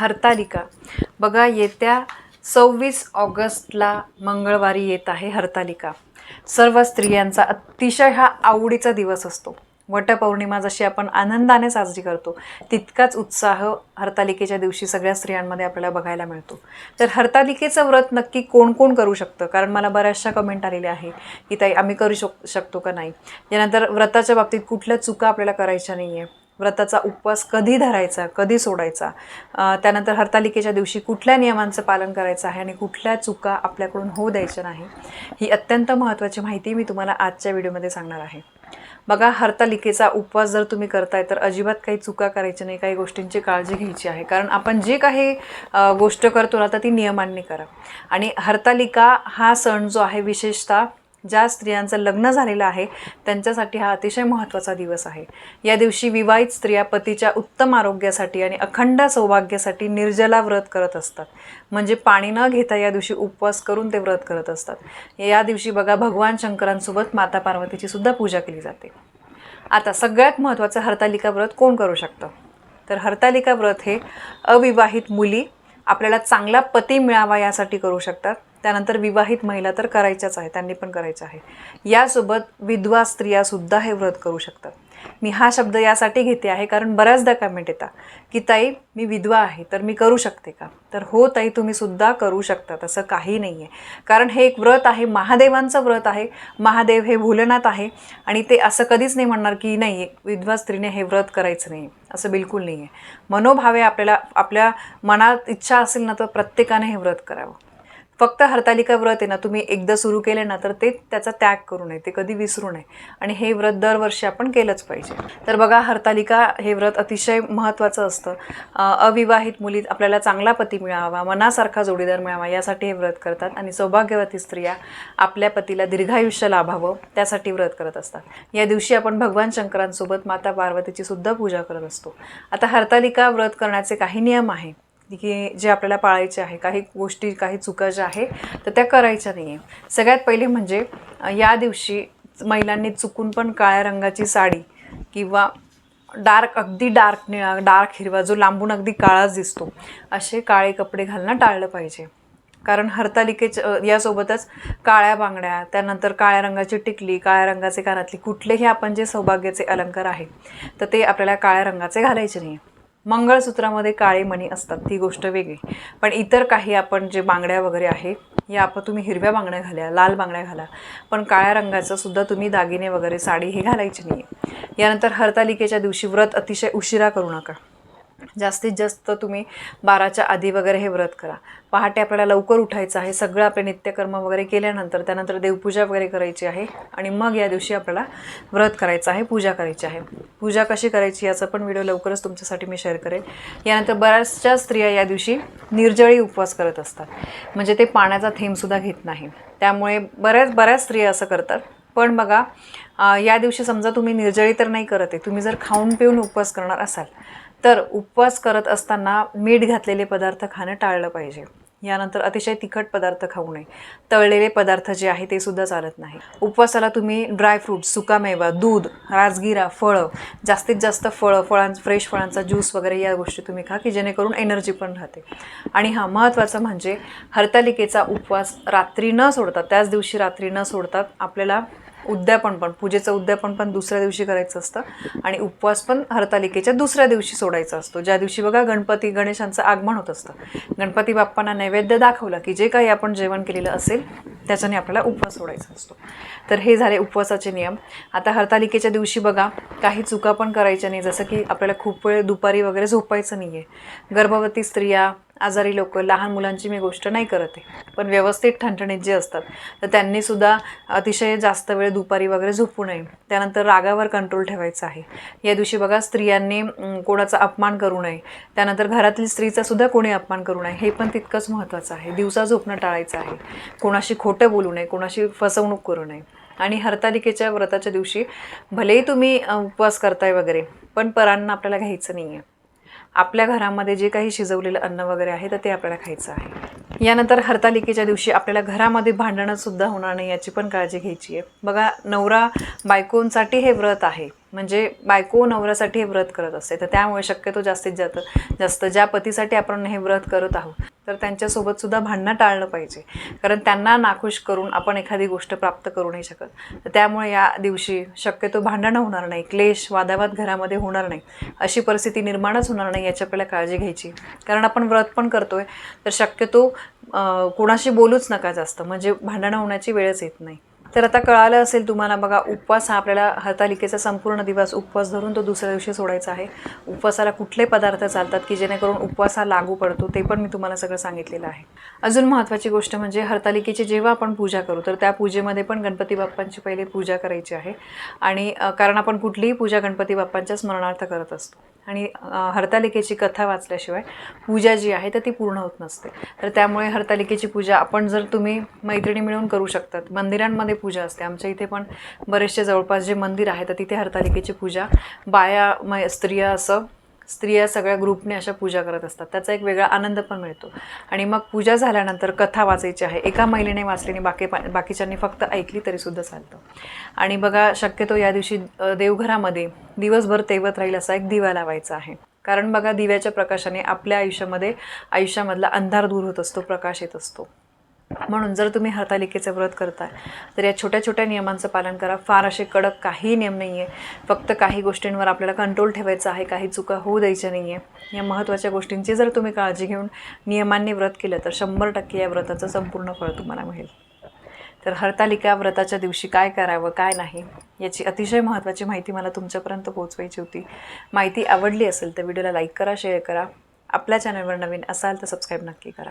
हरतालिका. बघा येत्या सव्वीस ऑगस्टला मंगळवारी येत आहे हरतालिका. सर्व स्त्रियांचा अतिशय हा आवडीचा दिवस असतो. वटपौर्णिमा जशी आपण आनंदाने साजरी करतो तितकाच उत्साह हरतालिकेच्या दिवशी सगळ्या स्त्रियांमध्ये आपल्याला बघायला मिळतो. तर हरतालिकेचं व्रत नक्की कोण कोण करू शकतं? कारण मला बऱ्याचशा कमेंट आलेल्या आहे की ताई आम्ही करू शक शकतो का नाही? त्यानंतर व्रताच्या बाबतीत कुठल्या चुका आपल्याला करायच्या नाही आहे व्रताचा उपवास कधी धरायचा कधी सोडायचा? त्यानंतर हरतालिकेच्या दिवशी कुठल्या नियमांचं पालन करायचं आहे आणि कुठल्या चुका आपल्याकडून होऊ द्यायच्या नाही ही अत्यंत महत्त्वाची माहिती मी तुम्हाला आजच्या व्हिडिओमध्ये सांगणार आहे. बघा हरतालिकेचा उपवास जर तुम्ही करताय तर अजिबात काही चुका करायची नाही काही गोष्टींची काळजी घ्यायची आहे. कारण आपण जे काही गोष्ट करतो ना तर ती नियमांनी करा. आणि हरतालिका हा सण जो आहे विशेषतः ज्या स्त्रियांचं लग्न झालेलं आहे त्यांच्यासाठी हा अतिशय महत्त्वाचा दिवस आहे. या दिवशी विवाहित स्त्रिया पतीच्या उत्तम आरोग्यासाठी आणि अखंड सौभाग्यासाठी निर्जला व्रत करत असतात. म्हणजे पाणी न घेता या दिवशी उपवास करून ते व्रत करत असतात. या दिवशी बघा भगवान शंकरांसोबत माता पार्वतीची सुद्धा पूजा केली जाते. आता सगळ्यात महत्त्वाचं हरतालिका व्रत कोण करू शकतं? तर हरतालिका व्रत हे अविवाहित मुली आपल्याला चांगला पती मिळावा यासाठी करू शकतात. त्यानंतर विवाहित महिला तर करायच्याच आहे त्यांनी पण करायचं आहे. यासोबत विधवा स्त्रियासुद्धा हे व्रत करू शकतात. मी हा शब्द यासाठी घेते आहे कारण बऱ्याचदा कमेंट येतात की ताई मी विधवा आहे तर मी करू शकते का? तर हो ताई तुम्ही सुद्धा करू शकता तसं काही नाही आहे कारण हे एक व्रत आहे महादेवांचं व्रत आहे. महादेव हे भोलेनाथ आहे आणि ते असं कधीच नाही म्हणणार की नाही विधवा स्त्रीने हे व्रत करायचं नाही. असं बिलकुल नाही आहे मनोभावे आपल्याला आपल्या मनात इच्छा असेल ना तर प्रत्येकाने हे व्रत करावं. फक्त हरतालिका व्रत आहे ना तुम्ही एकदा सुरू केले ना तर ते त्याचा त्याग करू नये ते कधी विसरू नये. आणि हे व्रत दरवर्षी आपण केलंच पाहिजे. तर बघा हरतालिका हे व्रत अतिशय महत्त्वाचं असतं. अविवाहित मुलीत आपल्याला चांगला पती मिळावा मनासारखा जोडीदार मिळावा यासाठी हे व्रत करतात. आणि सौभाग्यवती स्त्रिया आपल्या पतीला दीर्घायुष्य लाभावं त्यासाठी व्रत करत असतात. या दिवशी आपण भगवान शंकरांसोबत माता पार्वतीची सुद्धा पूजा करत असतो. आता हरतालिका व्रत करण्याचे काही नियम आहे. की जे आपल्याला पाळायचे आहे काही गोष्टी काही चुका ज्या आहे तर त्या करायच्या नाही आहे सगळ्यात पहिले म्हणजे या दिवशी महिलांनी चुकून पण काळ्या रंगाची साडी किंवा डार्क अगदी डार्क निळा डार्क हिरवा जो लांबून अगदी काळाच दिसतो असे काळे कपडे घालणं टाळलं पाहिजे. कारण हरतालिकेच्या यासोबतच काळ्या बांगड्या त्यानंतर काळ्या रंगाची टिकली काळ्या रंगाचे कानातली कुठलेही आपण जे सौभाग्याचे अलंकार आहे तर ते आपल्याला काळ्या रंगाचे घालायचे नाही मंगळसूत्रामध्ये काळे मणी असतात ती गोष्ट वेगळी. पण इतर काही आपण जे बांगड्या वगैरे आहे या आपण तुम्ही हिरव्या बांगड्या घाल्या लाल बांगड्या घाला. पण काळ्या रंगाचं सुद्धा तुम्ही दागिने वगैरे साडी हे घालायची नाही आहे यानंतर हरतालिकेच्या दिवशी व्रत अतिशय उशिरा करू नका. जास्तीत जास्त तुम्ही बाराच्या आधी वगैरे हे व्रत करा. पहाटे आपल्याला लवकर उठायचं आहे. सगळं आपले नित्यकर्म वगैरे केल्यानंतर त्यानंतर देवपूजा वगैरे करायची आहे. आणि मग या दिवशी आपल्याला व्रत करायचं आहे पूजा करायची आहे. पूजा कशी करायची याचा पण व्हिडिओ लवकरच तुमच्यासाठी मी शेअर करेन यानंतर बऱ्याचशा स्त्रिया या दिवशी निर्जळी उपवास करत असतात. म्हणजे ते पाण्याचा थेंबसुद्धा घेत नाही. त्यामुळे बऱ्याच बऱ्याच स्त्रिया असं करतात. पण बघा या दिवशी समजा तुम्ही निर्जळी तर नाही करत आहे. तुम्ही जर खाऊन पिऊन उपवास करणार असाल तर उपवास करत असताना मीठ घातलेले पदार्थ खाणं टाळलं पाहिजे. यानंतर अतिशय तिखट पदार्थ खाऊ नये. तळलेले पदार्थ जे आहे ते सुद्धा चालत नाही. उपवासाला तुम्ही ड्रायफ्रूट सुकामेवा दूध राजगिरा फळं जास्तीत जास्त फळं फळां फ्रेश फळांचा ज्यूस वगैरे या गोष्टी तुम्ही खा की जेणेकरून एनर्जी पण राहते. आणि हा महत्त्वाचं म्हणजे हरतालिकेचा उपवास रात्री न सोडता त्याच दिवशी रात्री न सोडता आपल्याला उद्यापन पण पूजेचं उद्यापन पण दुसऱ्या दिवशी करायचं असतं आणि उपवास पण हरतालिकेच्या दुसऱ्या दिवशी सोडायचा असतो. ज्या दिवशी बघा गणपती गणेशांचं आगमन होत असतं. गणपती बाप्पांना नैवेद्य दाखवला की जे काही आपण जेवण केलेलं असेल त्याच्याने आपल्याला उपवास सोडायचा असतो. तर हे झाले उपवासाचे नियम. आता हरतालिकेच्या दिवशी बघा काही चुका पण करायच्या नाही. जसं की आपल्याला खूप वेळ दुपारी वगैरे झोपायचं नाही आहे गर्भवती स्त्रिया आजारी लोक लहान मुलांची मी गोष्ट नाही करत आहे. पण व्यवस्थित ठणठणीत जे असतात तर त्यांनीसुद्धा अतिशय जास्त वेळ दुपारी वगैरे झोपू नये. त्यानंतर रागावर कंट्रोल ठेवायचा आहे. या दिवशी बघा स्त्रियांनी कोणाचा अपमान करू नये. त्यानंतर घरातील स्त्रीचा सुद्धा कोणी अपमान करू नये. हे पण तितकंच महत्त्वाचं आहे. दिवसा झोपणं टाळायचं आहे. कोणाशी खोटं बोलू नये कोणाशी फसवणूक करू नये. आणि हरतालिकेच्या व्रताच्या दिवशी भलेही तुम्ही उपवास करताय वगैरे पण परांना आपल्याला घ्यायचं नाही आहे आपल्या घरामध्ये जे काही शिजवलेलं अन्न वगैरे आहे तर ते आपल्याला खायचं आहे. यानंतर हरतालिकेच्या दिवशी आपल्याला घरामध्ये भांडणं सुद्धा होणार नाही याची पण काळजी घ्यायची आहे. बघा नवरा बायकोंसाठी हे व्रत आहे. म्हणजे बायको नवऱ्यासाठी हे व्रत करत असते. तर त्यामुळे शक्यतो जास्तीत जास्त जास्त ज्या पतीसाठी आपण हे व्रत करत आहोत तर त्यांच्यासोबत सुद्धा भांडणं टाळलं पाहिजे. कारण त्यांना नाखुश करून आपण एखादी गोष्ट प्राप्त करू नाही शकत. तर त्यामुळे या दिवशी शक्यतो भांडणं होणार नाही क्लेश वादावाद घरामध्ये होणार नाही. अशी परिस्थिती निर्माणच होणार नाही याची आपल्याला काळजी घ्यायची. कारण आपण व्रत पण करतोय तर शक्यतो कोणाशी बोलूच नका जास्त. म्हणजे भांडणं होण्याची वेळच येत नाही. तर आता कळालं असेल तुम्हाला बघा उपवास हा आपल्याला हरतालिकेचा संपूर्ण दिवस उपवास धरून तो दुसऱ्या दिवशी सोडायचा आहे. उपवासाला कुठले पदार्थ चालतात की जेणेकरून उपवास हा लागू पडतो ते पण मी तुम्हाला सगळं सांगितलेलं आहे. अजून महत्त्वाची गोष्ट म्हणजे हरतालिकेची जेव्हा आपण पूजा करू तर त्या पूजेमध्ये पण गणपती बाप्पांची पहिले पूजा करायची आहे. आणि कारण आपण कुठलीही पूजा गणपती बाप्पांच्या स्मरणार्थ करत असतो. आणि हरतालिकेची कथा वाचल्याशिवाय पूजा जी आहे तर ती पूर्ण होत नसते. तर त्यामुळे हरतालिकेची पूजा आपण जर तुम्ही मैत्रिणी मिळून करू शकतात मंदिरांमध्ये पूजा असते. आमच्या इथे पण बरेचसे जवळपास जे मंदिर आहे तर तिथे हरतालिकेची पूजा. बाया मै स्त्रिया असं स्त्रिया सगळ्या ग्रुपने अशा पूजा करत असतात. त्याचा एक वेगळा आनंद पण मिळतो. आणि मग पूजा झाल्यानंतर कथा वाचायची आहे. एका महिलेने वाचलेली आणि बाकी बाकीच्यांनी फक्त ऐकली तरीसुद्धा चालतं. आणि बघा शक्यतो या दिवशी देवघरामध्ये दिवसभर तेवत राहील असा एक दिवा लावायचा आहे. कारण बघा दिव्याच्या प्रकाशाने आपल्या आयुष्यामध्ये आयुष्यामधला अंधार दूर होत असतो प्रकाश येत असतो. म्हणून जर तुम्ही हरतालिकेचं व्रत करताय तर या छोट्या छोट्या नियमांचं पालन करा. फार असे कडक काही नियम नाही आहे फक्त काही गोष्टींवर आपल्याला कंट्रोल ठेवायचा आहे काही चुका होऊ द्यायच्या नाही आहे या महत्त्वाच्या गोष्टींची जर तुम्ही काळजी घेऊन नियमांनी व्रत केलं तर शंभर टक्के या व्रताचं संपूर्ण फळ तुम्हाला मिळेल. तर हरतालिका व्रताच्या दिवशी काय करावं काय नाही याची अतिशय महत्त्वाची माहिती मला तुमच्यापर्यंत पोहोचवायची होती. माहिती आवडली असेल तर व्हिडिओला लाईक करा शेअर करा. आपल्या चॅनलवर नवीन असाल तर सबस्क्राईब नक्की करा.